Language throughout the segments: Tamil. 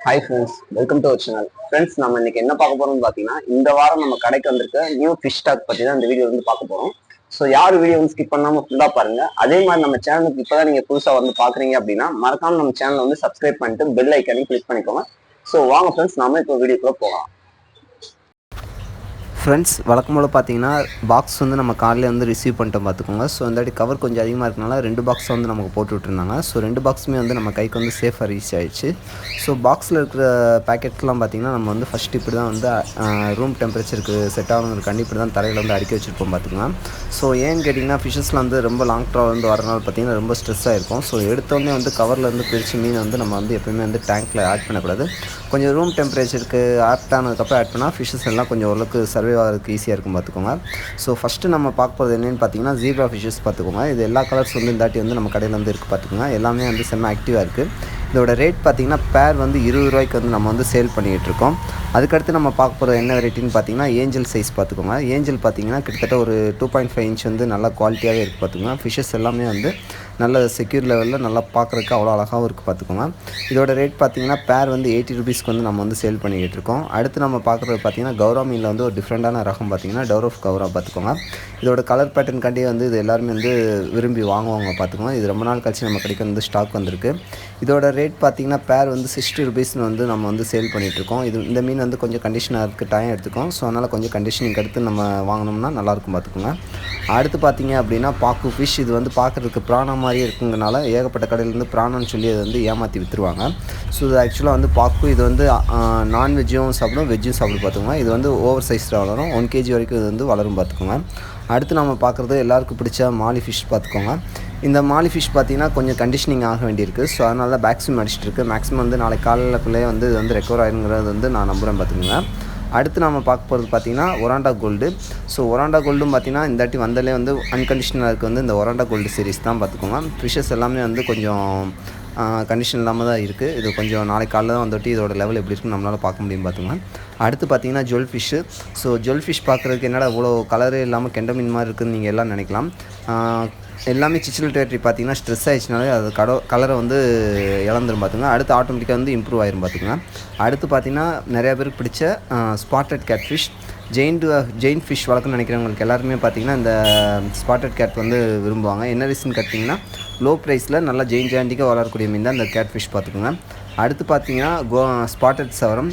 Hi friends welcome to our channel friends நம்ம இன்னைக்கு என்ன பார்க்க போறோம்னு பார்த்தீங்கன்னா இந்த வாரம் நம்ம கடைக்கு வந்திருக்க நியூ ஃபிஷ் ஸ்டாக் பற்றி தான் இந்த வீடியோ வந்து பார்க்க போறோம். ஸோ யார் வீடியோ வந்து ஸ்கிப் பண்ணாம ஃபுல்லாக பாருங்க. அதே மாதிரி நம்ம சேனலுக்கு இப்போதான் நீங்க புதுசாக வந்து பாக்குறீங்க அப்படின்னா மறக்காம நம்ம சேனலை வந்து சப்ஸ்கிரைப் பண்ணிட்டு பெல் ஐக்கானையும் கிளிக் பண்ணிக்கோங்க. ஸோ வாங்க ஃப்ரெண்ட்ஸ் நாம இப்போ வீடியோக்குள்ளே போகலாம். ஃப்ரெண்ட்ஸ் வழக்கம் போல் பார்த்தீங்கன்னா பாக்ஸ் வந்து நம்ம காலையில் வந்து ரிசீவ் பண்ணிட்டோம் பார்த்துக்கோங்க ஸோ இந்த வாட்டி கவர் கொஞ்சம் அதிகமாக இருக்கனால ரெண்டு பாக்ஸ் வந்து நமக்கு போட்டு விட்டுருந்தாங்க. ஸோ ரெண்டு பாக்ஸுமே வந்து நம்ம கைக்கு வந்து சேஃபாக ரீச் ஆகிடுச்சு ஸோ பாக்ஸில் இருக்கிற பேக்கெட்லாம் பார்த்தீங்கன்னா நம்ம வந்து ஃபஸ்ட் இப்படி தான் வந்து ரூம் டெம்பரேச்சருக்கு செட் ஆகணுங்கிறக்காண்டி இப்படி தான் தரையில் வந்து அடுக்கி வச்சுருப்போம் பார்த்துக்கோங்க ஸோ ஏன்னு கேட்டிங்கன்னா ஃபிஷஸ்லாம் வந்து ரொம்ப லாங் ட்ராவல் வந்து வரனால பார்த்தீங்கன்னா ரொம்ப ஸ்ட்ரெஸ்ஸாக இருக்கும் ஸோ எடுத்தோடனே வந்து கவர்லேருந்து பிரித்து மீன் வந்து நம்ம வந்து எப்போயுமே வந்து டேங்க்கில் ஆட் பண்ணக்கூடாது. கொஞ்சம் ரூம் டெம்பரேச்சருக்கு ஆட் ஆனதுக்கப்புறம் ஆட் பண்ணால் ஃபிஷஸ் எல்லாம் கொஞ்சம் ஓரளவுக்கு சர்வே ஆகிறதுக்கு ஈஸியாக இருக்கும் பார்த்துக்கோங்க. ஸோ ஃபஸ்ட்டு நம்ம பார்க்க போகிறது என்னென்னு பார்த்தீங்கன்னா ஜீப்ரா ஃபிஷஸ் பார்த்துக்கோங்க. இது எல்லா கலர்ஸ் வந்து இந்த தாட்டி வந்து நம்ம கடையில் வந்து இருக்குது பார்த்துக்கோங்க. எல்லாமே வந்து செம்ம ஆக்டிவாக இருக்குது இதோட ரேட் பார்த்திங்கன்னா பேர் வந்து இருபது ரூபாய்க்கு வந்து நம்ம வந்து சேல் பண்ணிகிட்ருக்கோம் அதுக்கடுத்து நம்ம பார்க்க போகிற என்ன வெரைட்டின்னு பார்த்தீங்கன்னா ஏஞ்சல் சைஸ் பார்த்துக்கோங்க. ஏஞ்சல் பார்த்தீங்கன்னா கிட்டத்தட்ட ஒரு டூ பாயிண்ட் ஃபைவ் இன்ச் வந்து நல்லா குவாலிட்டியாகவே இருக்குது பார்த்துக்கோங்க ஃபிஷஸ் எல்லாமே வந்து நல்ல செக்யூர் லெவலில் நல்லா பார்க்குறதுக்கு அவ்வளோ அழகாகவும் இருக்குது பார்த்துக்கோங்க இதோட ரேட் பார்த்தீங்கன்னா பேர் வந்து எயிட்டி ருபீஸ்க்கு வந்து நம்ம வந்து சேல் பண்ணிக்கிட்டு இருக்கோம். அடுத்து நம்ம பார்க்குறது பார்த்தீங்கன்னா கௌரா மீனில் வந்து ஒரு டிஃப்ரெண்ட்டான ரகம் பார்த்தீங்கன்னா ஆஃப் கௌரா பார்த்துக்கோங்க. இதோட கலர் பேட்டர்ன் காண்டி வந்து இது எல்லாருமே வந்து விரும்பி வாங்குவாங்க பார்த்துக்கோங்க இது ரொம்ப நாள் கழிச்சு நம்ம கடைக்கு வந்து ஸ்டாக் வந்திருக்கு. இதோட ரேட் பார்த்தீங்கன்னா பேர் வந்து சிக்ஸ்டி ருபீஸ்னு வந்து நம்ம வந்து சேல் பண்ணிகிட்ருக்கோம் இது இந்த மீன் வந்து கொஞ்சம் கண்டிஷனாக இருக்குது டைம் எடுத்துக்கும். ஸோ அதனால் கொஞ்சம் கண்டிஷனிங் எடுத்து நம்ம வாங்கினோம்னா நல்லாயிருக்கும் பார்த்துக்கோங்க. அடுத்து பார்த்தீங்க அப்படின்னா பாக்கு ஃபிஷ் இது வந்து பார்க்குறதுக்கு பிராணா மாதிரியே இருக்குங்கனால ஏகப்பட்ட கடையிலேருந்து பிராணம்னு சொல்லி அதை வந்து ஏமாற்றி விற்றுருவாங்க ஸோ இது ஆக்சுவலாக வந்து பாக்கு இது வந்து நான்வெஜ்ஜும் சாப்பிடும் வெஜ்ஜும் சாப்பிடும் பார்த்துக்கோங்க. இது வந்து ஓவர் சைஸில் வளரும். ஒன் கேஜி வரைக்கும் இது வந்து வளரும் பார்த்துக்கோங்க. அடுத்து நம்ம பார்க்குறது எல்லாருக்கும் பிடிச்ச மாலி ஃபிஷ் பார்த்துக்கோங்க. இந்த மாலி ஃபிஷ் பார்த்தீங்கன்னா கொஞ்சம் கண்டிஷனிங் ஆக வேண்டியிருக்கு. ஸோ அதனால தான் வேக்சின் அடிச்சுட்டு இருக்கு மேக்ஸிமம் வந்து நாளைக்கு காலக்குள்ளேயே வந்து இது வந்து ரெக்கவர் ஆயிருங்கிறது வந்து நான் நம்புகிறேன் பார்த்துக்கோங்க. அடுத்து நம்ம பார்க்க போகிறது பார்த்தீங்கன்னா ஒராண்டா கோல்டு ஸோ ஒராண்டா கோல்டும் பார்த்தீங்கன்னா இந்த வாட்டி வந்தாலே வந்து அன்கண்டிஷனலாக இருக்குது வந்து இந்த ஒராண்டா கோல்டு சீரிஸ் தான் பார்த்துக்கோங்க. ஃபிஷஸ் எல்லாமே வந்து கொஞ்சம் கண்டிஷன் இல்லாமல் தான் இருக்குது இது கொஞ்சம் நாளைக்கு காலையில் தான் வந்துட்டு இதோட லெவல் எப்படி இருக்குன்னு நம்மளால் பார்க்க முடியும் பார்த்துங்க அடுத்து பார்த்தீங்கன்னா jewel fish so jewel fish பார்க்குறதுக்கு என்னடா இவ்வளோ கலரே இல்லாமல் கெண்ட மீன் மாதிரி இருக்குதுன்னு நீங்கள் எல்லாம் நினைக்கலாம். எல்லாமே சிச்சில் டேட்ரி பார்த்தீங்கன்னா ஸ்ட்ரெஸ் ஆயிடுச்சுனாலே அது கடோ கலரை வந்து இழந்துரும் பார்த்துங்க அடுத்து ஆட்டோமேட்டிக்காக வந்து இம்ப்ரூவ் ஆயிரும் பார்த்துங்க அடுத்து பார்த்தீங்கன்னா நிறையா பேருக்கு பிடிச்ச spotted cat fish chain chain fish வளர்க்கணும்னு நினைக்கிறவங்களுக்கு எல்லாருமே பார்த்திங்கன்னா இந்த ஸ்பாட்டட் கேட் வந்து விரும்புவாங்க. என்ன ரீசன் கேட்டிங்கன்னா லோ ப்ரைஸில் நல்லா ஜெயின் ஜாண்டிக்காக வளரக்கூடிய மீன் தான் இந்த கேட் ஃபிஷ் பார்த்துக்கோங்க. அடுத்து பார்த்தீங்கன்னா கோ ஸ்பாட்டட் சவரம்.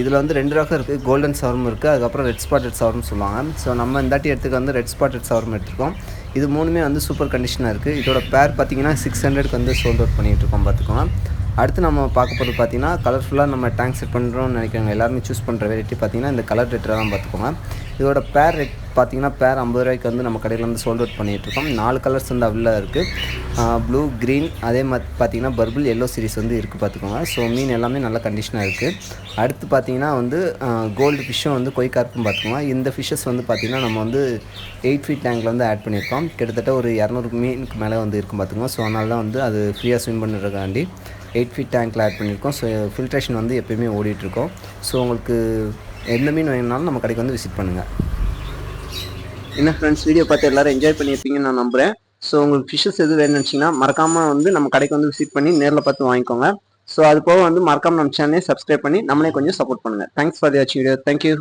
இதில் வந்து ரெண்டு ரகம் இருக்குது கோல்டன் சவரம் இருக்குது அதுக்கப்புறம் ரெட் ஸ்பாட்டட் சவரம்னு சொல்லுவாங்க. ஸோ நம்ம இந்தாட்டி இடத்துக்கு வந்து ரெட் ஸ்பாட்டட் சவரம் எடுத்துருக்கோம். இது மூணுமே வந்து சூப்பர் கண்டிஷனாக இருக்குது இதோட பேர் பார்த்தீங்கன்னா சிக்ஸ் ஹண்ட்ரட்க்கு வந்து சோல்ட் அவுட் பண்ணிகிட்டு இருக்கோம். பார்த்துக்கோங்க. அடுத்து நம்ம பார்க்க போகிறது பார்த்தீங்கன்னா கலர்ஃபுல்லாக நம்ம டேங்க் செட் பண்ணுறோம்னு நினைக்கிறவங்க எல்லாருமே சூஸ் பண்ணுற வெரைட்டி பார்த்தீங்கன்னா இந்த கலர் ரேட்டில் தான் பார்த்துக்கோங்க. இதோட பேர் ரேட் பார்த்திங்கன்னா பேர் ஐம்பது ரூபாய்க்கு வந்து நம்ம கடையில் வந்து சோல்ட் அவுட் பண்ணிகிட்ருக்கோம் நாலு கலர்ஸ் வந்து அவ்வளோ இருக்குது ப்ளூ க்ரீன் அதே மாதிரி பார்த்தீங்கன்னா பர்பிள் எல்லோ சீரிஸ் வந்து இருக்குது பார்த்துக்கோங்க. ஸோ மீன் எல்லாமே நல்ல கண்டிஷனாக இருக்குது அடுத்து பார்த்தீங்கன்னா வந்து கோல்டு ஃபிஷ்ஷும் வந்து கொய்கார்ப்பும் பார்த்துக்கோங்க. இந்த ஃபிஷ்ஷஸ் வந்து பார்த்திங்கன்னா நம்ம வந்து எயிட் ஃபீட் டேங்கில் வந்து ஆட் பண்ணியிருக்கோம். கிட்டத்தட்ட ஒரு இரநூறு மீனுக்கு மேலே வந்து இருக்கும் பார்த்துக்கோங்க. ஸோ அதனால தான் வந்து அது ஃப்ரீயாக ஸ்விம் பண்ணுறதுக்காண்டி எயிட் ஃபீட் டேங்க்கில் ஆட் பண்ணியிருக்கோம். ஸோ ஃபில்ட்ரேஷன் வந்து எப்போயுமே ஓடிட்டுருக்கோம். ஸோ உங்களுக்கு எந்த மீன் வேணும்னாலும் நம்ம கடைக்கு வந்து விசிட் பண்ணுங்கள் என்ன ஃப்ரெண்ட்ஸ் வீடியோ பார்த்து எல்லாரும் என்ஜாய் பண்ணியிருப்பீங்கன்னு நான் நம்புறேன். ஸோ உங்களுக்கு ஃபிஷஸ் எது வேணும்னுச்சிங்கன்னா நினச்சிங்கன்னா வந்து நம்ம கடைக்கு வந்து விசிட் பண்ணி நேரில் பார்த்து வாங்கிக்கோங்க. ஸோ அது போக வந்து மறக்காம நம்ம சேனலே சப்ஸ்கிரைப் பண்ணி நம்மளே கொஞ்சம் சப்போர்ட் பண்ணுங்க. தேங்க்ஸ் ஃபார் தி வாட்சிங் வீடியோ தேங்க்யூ